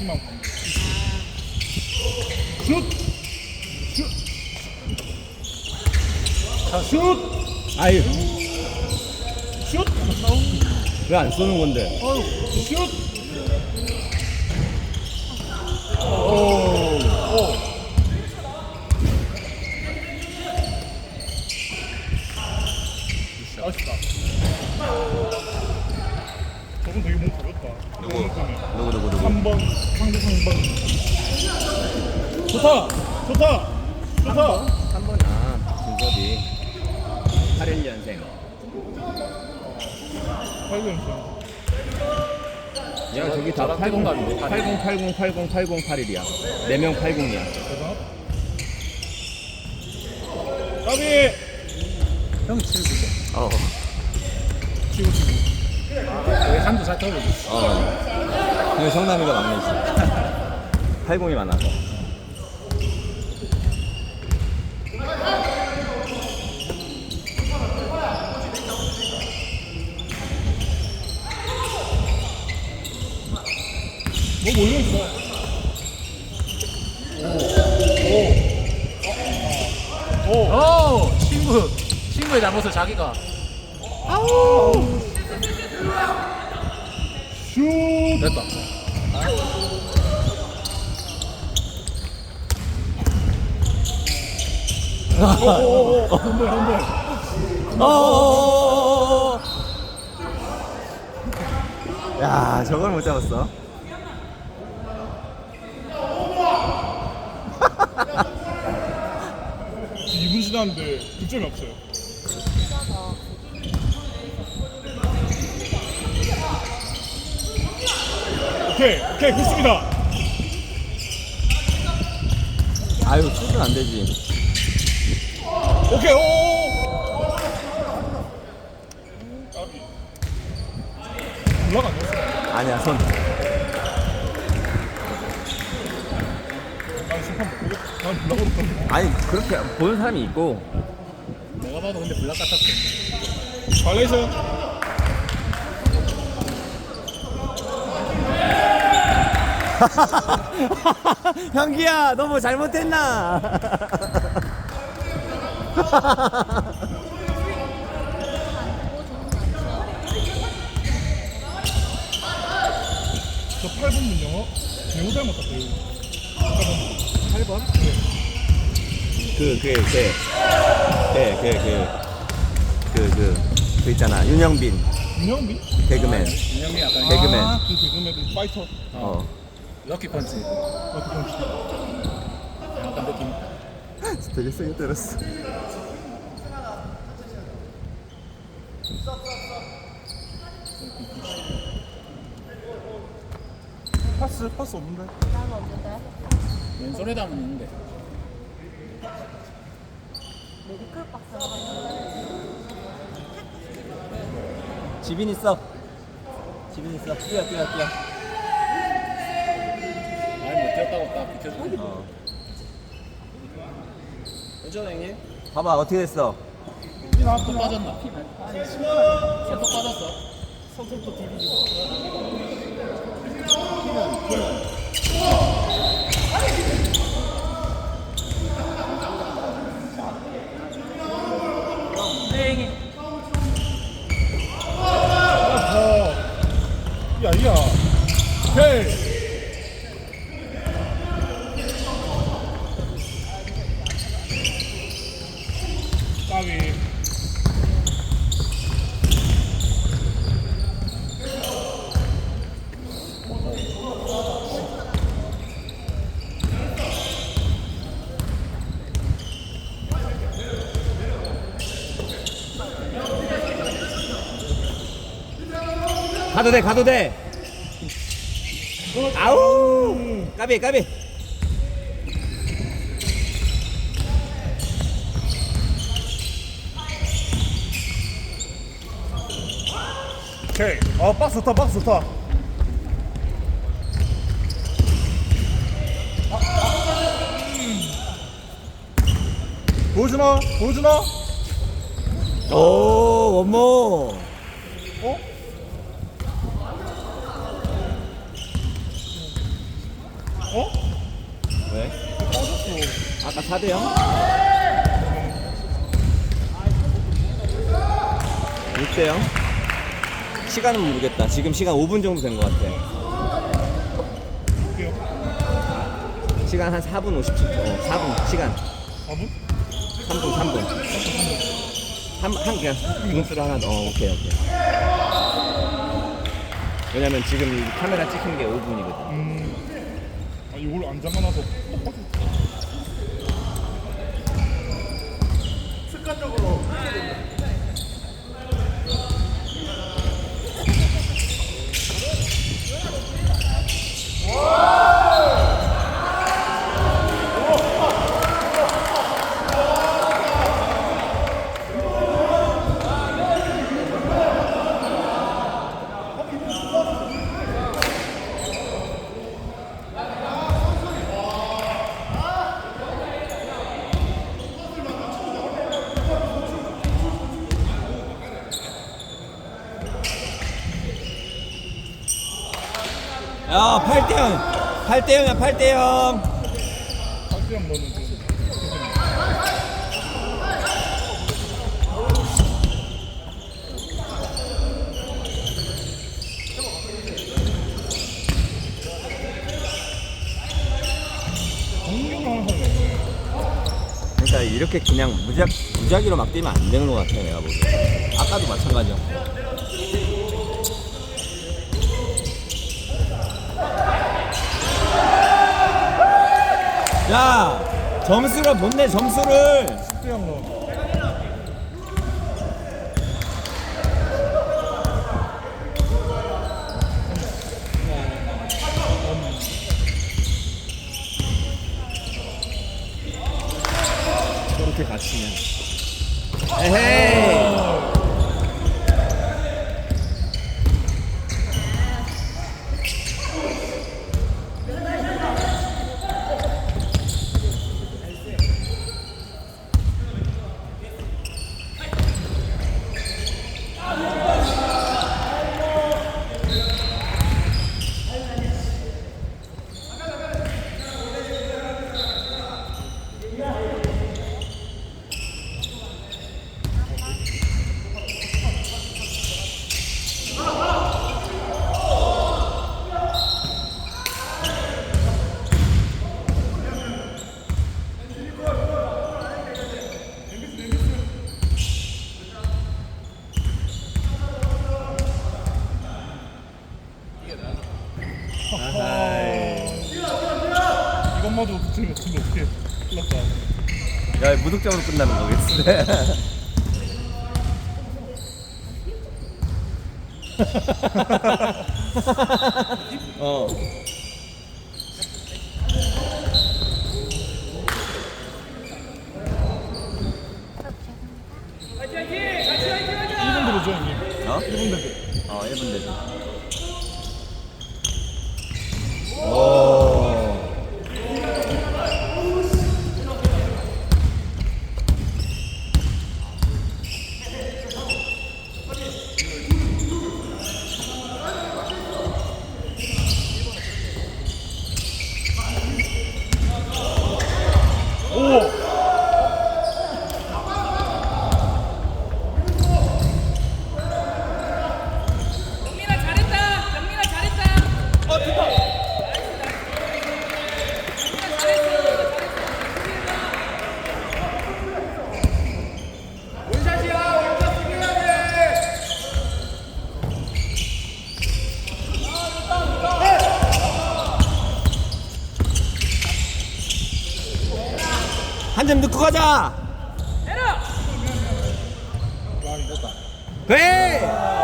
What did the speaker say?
희망. 슛! 슛! 자, 슛! 아유 슛! 왜안 쏘는 건데? 어우, 슛! 오, 오. 아쉽다. 저건 되게 몸 가볍다. 누구 누구 누구 누구? 3번, 상대 3번. 좋다! 좋다! 좋다! 3번 아 진섭이 81년생 8번 야 저기 다 80, 80, 80, 80, 80, 81이야 4명 80이야 대단하다. 까비! 형 7구죠. 어. 치고 치고. 여기 한두 살 더블. 어. 근데 성남이가 막내지 80이 많아서 뭐 몰려있어. 오. 오. 오. 오 친구 친구의 잘못을 자기가. 슛! 됐다. 오오오. 한번 한번. 어. 야, 저걸 못 잡았어. 지금 2분 지났는데 득점이 없어요. 오케이, 오케이, 좋습니다. 아유, 수준 안 되지. 오케이, 오. 까비. 됐어. 아니야, 손. 난 심판 못 보겠다. 난 아니, 그렇게 보는 사람이 있고. 내가 봐도 근데 블락 같았어. 발레이션. 형기야, 너뭐 잘못했나? 저 8번 영어 배우 닮았다, 배우. 8번. 8번? 그, 그, 그. 그, 그, 그. 그, 그. 그 있잖아. 윤영빈. 윤영빈? 개그맨. 인형이 약간 개그맨. 아, 그 개그맨 파이터. 어. 럭키 펀치. 어떻게 약간 느낌. 되게 세게 때렸어. 파스, 파스 없는데? 난 없는데 왼손에다 하면 있는데. 메디컬 박스 지빈 있어. 지빈 있어. 뛰어, 뛰어, 뛰어. 많이 못 뛰었다고 딱 비켜주고. 어. 그죠 형님? 봐봐, 어떻게 됐어? 손 빠졌나? 손도 빠졌어. 손톱도 디비지고. 어. 야, 야. 오케이. 까비. 가도 돼, 가도 돼. 아우! 까비, 까비. 오케이. 아, 박스 좋다, 박스 좋다. 아, 아. 보여주나? 보여주나? 오, 원모. 어? 어? 왜? 빠졌어. 아까 4대 0? 6대 0? 시간은 모르겠다. 지금 시간 5분 정도 된 것 같아. 시간 한 4분 57초. 어, 4분 시간. 4분? 3분 3분. 한, 한 그냥 인수를 하나 넣어. 오케이 오케이. 왜냐면 지금 이 카메라 찍힌 게 5분이거든. 음. 아, 이걸 안 잠가놔서 똑같 아. 야 8대 0. 8대 0이야 8대 0. 다시 한 번은 좀. 공격을 하는 사람이 그러니까 이렇게 그냥 무작 무작위로 막 뛰면 안 되는 것 같아 내가 보기에. 아까도 마찬가지야. 야 점수를 못 내 점수를. 특수한 거. 저렇게 갇히면. 에헤이. 아하이. 이것마저 붙으면 진짜 어떻게 큰일 났다. 야 무득점으로 끝나는 거겠어. 어. 일본 들어줘 형님. 어? 일본 대표. 어, 1분 되죠. 오. 오. 영민아 잘했다. 영민아 잘했다. 어 됐다. 한점 넣고 가자. 내려. 돼.